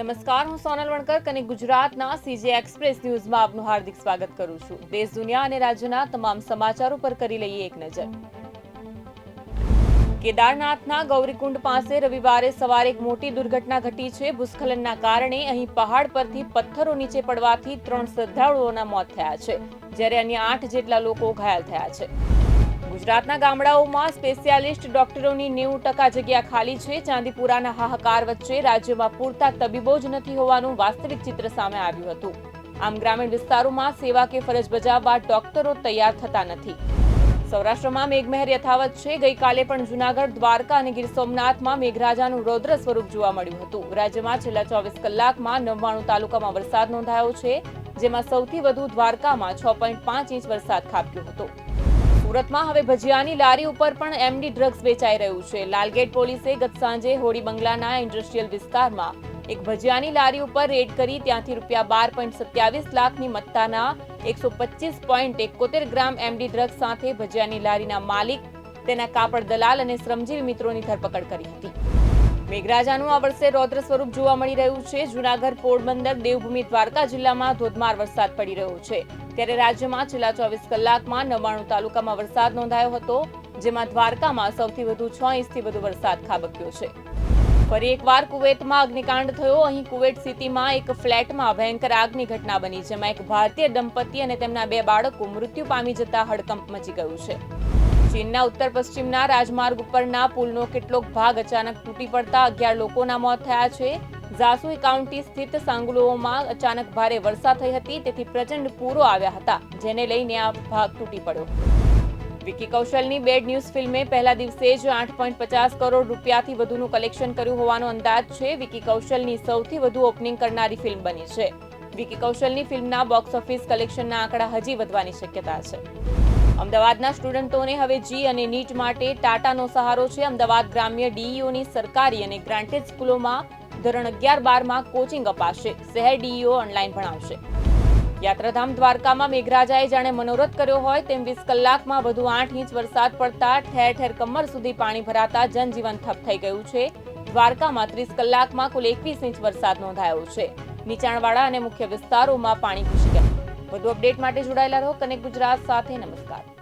નમસ્કાર, હું સોનલ વણકર અને ગુજરાતના સીજે એક્સપ્રેસ ન્યૂઝમાં આપનું હાર્દિક સ્વાગત કરું છું. દેશ, દુનિયા અને રાજ્યના તમામ સમાચારો પર કરી લઈએ એક નજર. કેદારનાથના ગૌરીકુંડ પાસે રવિવારે સવારે એક મોટી દુર્ઘટના ઘટી છે. ભૂસ્ખલનના કારણે અહીં પહાડ પરથી પથ્થરો નીચે પડવાથી ત્રણ શ્રદ્ધાળુઓના મોત થયા છે, જ્યારે અન્ય આઠ જેટલા લોકો ઘાયલ થયા છે. ગુજરાતના ગામડાઓમાં સ્પેશિયાલિસ્ટ ડોક્ટરોની નેવું ટકા જગ્યા ખાલી છે. ચાંદીપુરાના હાહાકાર વચ્ચે રાજ્યમાં પૂરતા તબીબો જ નથી હોવાનું વાસ્તવિક ચિત્ર સામે આવ્યું હતું. આમ ગ્રામીણ વિસ્તારોમાં સેવા કે ફરજ બજાવવા ડોક્ટરો તૈયાર થતા નથી. સૌરાષ્ટ્રમાં મેઘમહેર યથાવત છે. ગઈકાલે પણ જૂનાગઢ, દ્વારકા અને ગીર સોમનાથમાં મેઘરાજાનું રૌદ્ર સ્વરૂપ જોવા મળ્યું હતું. રાજ્યમાં છેલ્લા ચોવીસ કલાકમાં નવ્વાણું તાલુકામાં વરસાદ નોંધાયો છે, જેમાં સૌથી વધુ દ્વારકામાં છ પોઈન્ટ પાંચ ઇંચ વરસાદ ખાબક્યો હતો. સુરતમાં હવે ભજીયાની લારી ઉપર પણ એમડી ડ્રગ્સ વેચાઈ રહ્યું છે. લાલગેટ પોલીસે ગત સાંજે હોડી બંગલાના ઇન્ડસ્ટ્રીયલ વિસ્તારમાં એક ભજીયાની લારી ઉપર રેડ કરી ત્યાંથી રૂપિયા બાર પોઈન્ટ સત્યાવીસ લાખની મત્તાના એકસો પચીસ પોઈન્ટ એકોતેર ગ્રામ એમડી ડ્રગ્સ સાથે ભજીયાની લારીના માલિક, તેના કાપડ દલાલ અને શ્રમજીવી મિત્રોની ધરપકડ કરી હતી. મેઘરાજાનું આ વર્ષે રૌદ્ર સ્વરૂપ જોવા મળી રહ્યું છે. જૂનાગઢ પોરબંદર દેવભૂમિ દ્વારકા જિલ્લામાં ધોધમાર વરસાદ પડી રહ્યો છે. ત્યારે રાજ્યમાં છેલ્લા ચોવીસ કલાકમાં નવાણું તાલુકામાં વરસાદ નોંધાયો હતો, જેમાં દ્વારકામાં સૌથી વધુ છ ઇંચથી વધુ વરસાદ ખાબક્યો છે. ફરી એકવાર કુવેતમાં અગ્નિકાંડ થયો. અહીં કુવેત સિટીમાં એક ફ્લેટમાં ભયંકર આગની ઘટના બની, જેમાં એક ભારતીય દંપતી અને તેમના બે બાળકો મૃત્યુ પામી જતા હડકંપ મચી ગયું છે. ચીનના ઉત્તર પશ્ચિમના રાજમાર્ગ ઉપરના પુલનો કેટલોક ભાગ અચાનક તૂટી પડતા અગિયાર લોકોના મોત થયા છે. ઝાસુઈ કાઉન્ટી સ્થિત સાંગલોમાં અચાનક ભારે વર્ષા થઈ હતી, તેથી પ્રચંડ પૂરો આવ્યા હતા, જેને લઈને આ ભાગ તૂટી પડ્યો. વિકી કૌશલની બેડ ન્યૂઝ ફિલ્મે પહેલા દિવસે જ આઠ પોઈન્ટ પચાસ કરોડ રૂપિયાથી વધુનું કલેક્શન કર્યું હોવાનો અંદાજ છે. વિકી કૌશલની સૌથી વધુ ઓપનિંગ કરનારી ફિલ્મ બની છે. વિકી કૌશલની ફિલ્મના બોક્સ ઓફિસ કલેક્શનના આંકડા હજી વધવાની શક્યતા છે. અમદાવાદના સ્ટુડન્ટોને હવે જી અને નીટ માટે ટાટાનો સહારો છે. અમદાવાદ ગ્રામ્ય ડીઈઓની સરકારી અને ગ્રાન્ટેડ સ્કૂલોમાં ધોરણ અગિયાર બારમાં કોચિંગ અપાશે. શહેર ડીઈઓ ઓનલાઈન ભણાવશે. યાત્રાધામ દ્વારકામાં મેઘરાજાએ જાણે મનોરથ કર્યો હોય તેમ વીસ કલાકમાં વધુ આઠ ઇંચ વરસાદ પડતા ઠેર ઠેર કમર સુધી પાણી ભરાતા જનજીવન ઠપ થઈ ગયું છે. દ્વારકામાં ત્રીસ કલાકમાં કુલ એકવીસ ઇંચ વરસાદ નોંધાયો છે. નીચાણવાળા અને મુખ્ય વિસ્તારોમાં પાણી ઘૂસી ગયા. વધુ અપડેટ માટે જોડાયેલા રહો. કનેક્ટ ગુજરાત સાથે નમસ્કાર.